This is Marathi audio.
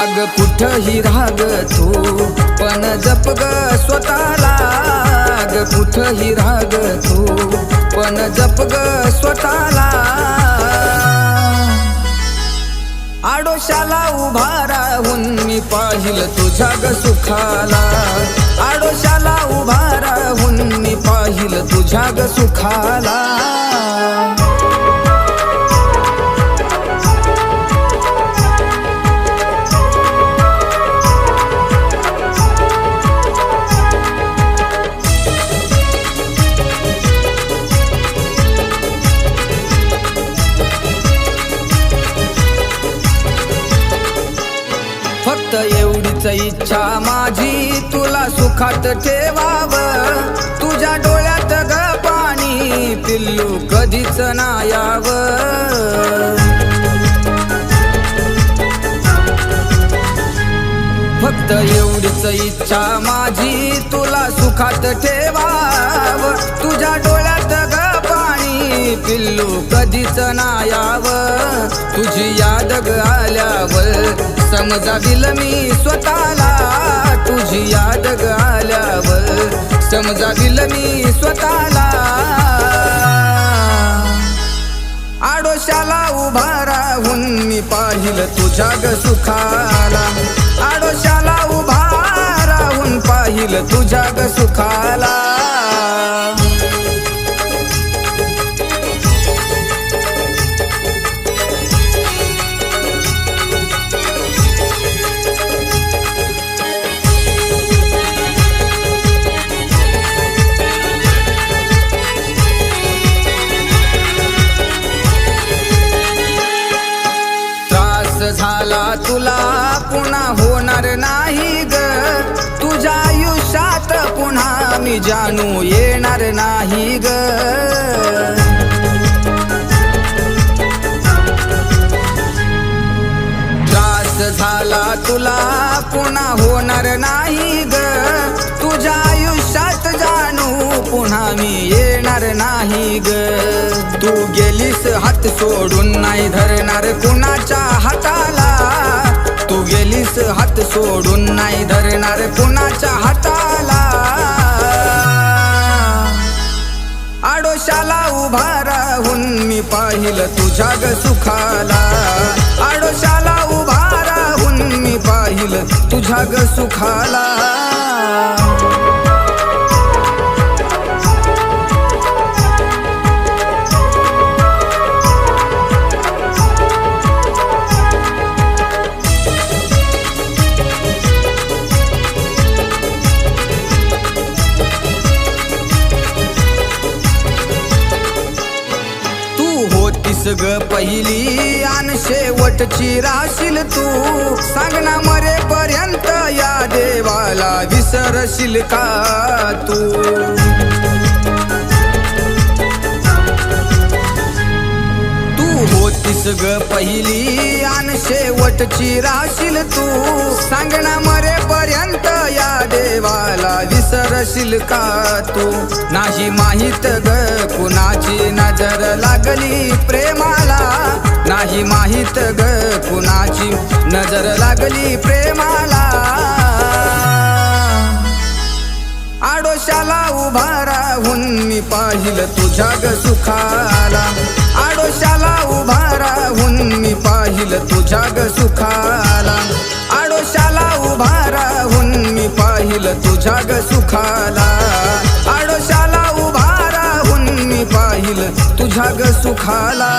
अग कुठही राग तू पण जप ग स्वतःला. अग कुठही राग तू पण जप ग स्वतःला. आडोशाला उभा राहून मी पाहिलं तुझ्या ग सुखाला. आडोशाला उभा राहून मी पाहिलं तुझ्या ग सुखाला. सुखात ठेवाव. तुझ्या डोळ्यात ग पाणी पिल्लू कधीच नायाव. फक्त एवढीच इच्छा माझी तुला सुखात ठेवाव. तुझ्या डोळ्यात ग पाणी पिल्लू कधीच नायाव. तुझी याद ग आल्या समजाविल मी स्वतःला तुझी याद ग आल्यावर समजाविल मी स्वतःला. आडोशाला उभा राहून मी पाहिलं तुझ्या ग सुखाला. आडोशाला उभा राहून पाहिलं तुझ्या ग सुखाला. झाला तुला पुन्हा होणार नाही ग. तुझ्या आयुष्यात पुन्हा मी जाणू येणार नाही ग. त्रास झाला तुला पुन्हा होणार नाही ग. तुझ्या आयुष्यात जाणू पुन्हा मी येणार नाही ग. तू गेलीस हात सोडून नाही धरणार कुणाच्या हातात. सोडून नाही धरणार कुणाच्या हाताला. आडोशाला उभा राहून मी पाहिलं तुझ्या ग सुखाला. आडोशाला उभा राहून मी पाहिलं तुझ्या ग सुखाला. सगळं ग पहिली आणि शेवटची राशील तू. सांगणा मरेपर्यंत या देवाला विसरशील का तू? तू होतीस पहिली आणि शेवटची राशील तू. सांगणा मरे मरेपर्यंत विसरशील का तू? नाही माहीत ग कुणाची नजर लागली प्रेमाला. नाही माहीत ग कुणाची नजर लागली प्रेमाला. आडोशाला उभा राहून मी पाहिलं तुझ्या ग सुखाला. आडोशाला उभा राहून मी पाहिलं तुझ्या ग सुखाला. आडोशाला उभा राहून मी तुझ्या ग सुखाला. आडोशाला उभा राहून मी पाहिलं तुझ्या ग सुखाला.